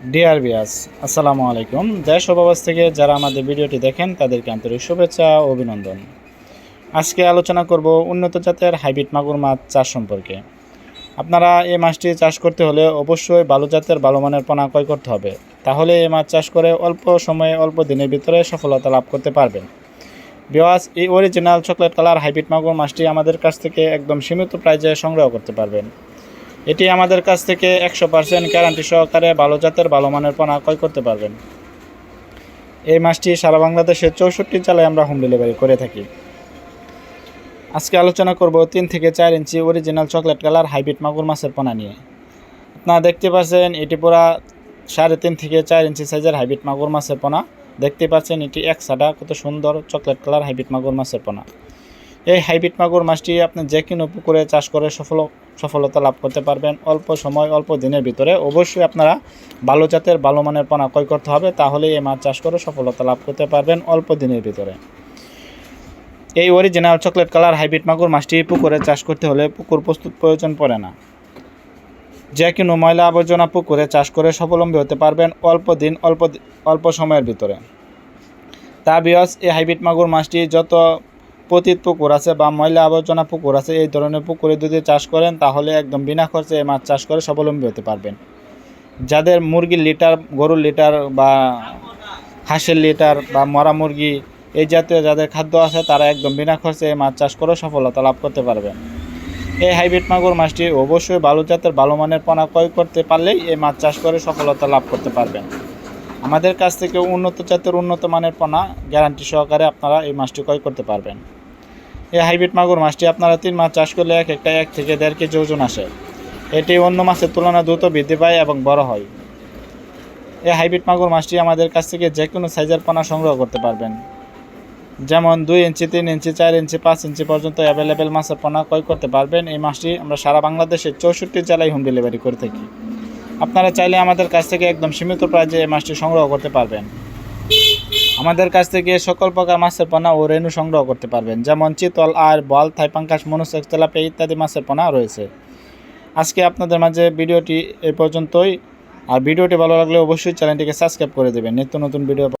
Deer বিয়াস আসসালামু আলাইকুম। দেশ ও থেকে যারা আমাদের ভিডিওটি দেখেন, তাদেরকে আন্তরিক শুভেচ্ছা ও অভিনন্দন। আজকে আলোচনা করব উন্নত জাতের হাইব্রিড মাগুর মাছ চাষ সম্পর্কে। আপনারা এই মাছটি চাষ করতে হলে অবশ্যই ভালো জাতের ভালো মানের পোনা ক্রয় করতে হবে। তাহলে এই মাছ চাষ করে অল্প সময়ে অল্প দিনের ভিতরে সফলতা লাভ করতে পারবেন। বিওয়াস এই অরিজিনাল চকলেট কালার হাইব্রিড মাগুর মাছটি আমাদের কাছ থেকে একদম সীমিত প্রাইজে সংগ্রহ করতে পারবেন। এটি আমাদের কাছ থেকে একশো পার্সেন্ট গ্যারান্টি সহকারে ভালো জাতের, ভালো মানের পোনা ক্রয় করতে পারবেন। এই মাছটি সারা বাংলাদেশের চৌষট্টি জেলায় আমরা হোম ডেলিভারি করে থাকি। আজকে আলোচনা করব তিন থেকে চার inch original chocolate colour hybrid মাগুর মাছের পোনা নিয়ে। আপনারা দেখতে পাচ্ছেন, এটি পুরা সাড়ে তিন থেকে চার ইঞ্চি সাইজের হাইব্রিড মাগুর মাছের পোনা। দেখতে পাচ্ছেন, এটি এক সাদা কত সুন্দর চকলেট কালার হাইব্রিড মাগুর মাছের পোনা। এই হাইব্রিড মাগুর মাছটি আপনি যে কোনো পুকুরে চাষ করে সফল, সফলতা লাভ করতে পারবেন। অল্প সময়, অল্প দিনের ভিতরে। অবশ্যই আপনারা ভালো জাতের, ভালো মানের পোনা ক্রয় করতে হবে তাহলে এই মাছ চাষ করে সফলতা লাভ করতে পারবেন অল্প দিনের ভিতরে। এই অরিজিনাল চকলেট কালার হাইব্রিড মাগুর মাছটি পুকুরে চাষ করতে হলে পুকুর প্রস্তুত প্রয়োজন পড়ে না। যে কোনো ময়লা আবর্জনা পুকুরে চাষ করে স্বাবলম্বী হতে পারবেন অল্প দিন, অল্প অল্প সময়ের ভিতরে। তা বিয়স, এই হাইব্রিড মাগুর মাছটি যত পতিত পুকুর আছে বা ময়লা আবর্জনা পুকুর আছে, এই ধরনের পুকুরে যদি চাষ করেন, তাহলে একদম বিনা খরচে এই মাছ চাষ করে স্বাবলম্বী হতে পারবেন। যাদের মুরগির লিটার, গরুর লিটার বা হাঁসের লিটার বা মরা মুরগি, এই জাতীয় যাদের খাদ্য আছে, তারা একদম বিনা খরচে এই মাছ চাষ করে সফলতা লাভ করতে পারবেন। এই হাইব্রিড মাগুর মাছটি অবশ্যই ভালো জাতের ভালো মানের পোনা ক্রয় করতে পারলেই এই মাছ চাষ করে সফলতা লাভ করতে পারবেন। আমাদের কাছ থেকে উন্নত জাতের উন্নত মানের পোনা গ্যারান্টি সহকারে আপনারা এই মাছটি ক্রয় করতে পারবেন। এই হাইব্রিড মাগুর মাছটি আপনারা তিন মাছ চাষ করলে এক একটা এক থেকে দেড় কেজি ওজন আসে। এটি অন্য মাছের তুলনায় দ্রুত বৃদ্ধি পায় এবং বড় হয়। এই হাইব্রিড মাগুর মাছটি আমাদের কাছ থেকে যে কোনো সাইজের পোনা সংগ্রহ করতে পারবেন। যেমন দুই ইঞ্চি, তিন ইঞ্চি, চার ইঞ্চি, পাঁচ ইঞ্চি পর্যন্ত অ্যাভেলেবেল মাছের পোনা ক্রয় করতে পারবেন। এই মাছটি আমরা সারা বাংলাদেশের চৌষট্টি জেলায় হোম ডেলিভারি করে থাকি। আপনারা চাইলে আমাদের কাছ থেকে একদম সীমিত প্রাইজে এই মাছটি সংগ্রহ করতে পারবেন। আমাদের কাছ থেকে সকল প্রকার মাছের পোনা ও রেণু সংগ্রহ করতে পারবেন। যেমন চিতল, আর, বল থাইপাঙ্কাশ মনুসেক তেলাপিয়া ইত্যাদি মাছের পোনা রয়েছে। আজকে আপনাদের মাঝে ভিডিওটি এ পর্যন্তই। আর ভিডিওটি ভালো লাগলে অবশ্যই চ্যানেলটিকে সাবস্ক্রাইব করে দেবেন। নিত্য নতুন ভিডিও